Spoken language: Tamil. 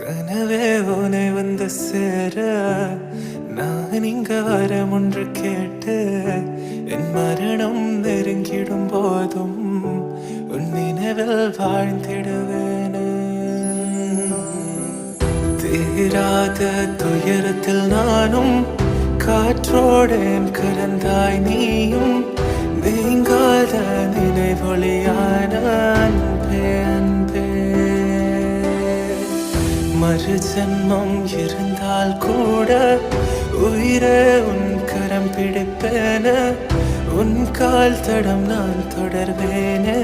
கனவே உனை வந்து சேர நான் இங்க வரம் ஒன்று கேட்டு என் மரணம் நெருங்கிடும் போதும் உன் நினைவில் வாழ்ந்திடுவேன். தீராத துயரத்தில் நானும் காற்றோடேன் கலந்தாய் நீயும் நீங்காத நினைவொளியான மறு ஜென்மம் இருந்தால் கூட உயிரே உன் கரம் பிடிப்பேன. உன் கால் தடம் நான் தொடர்வேனே.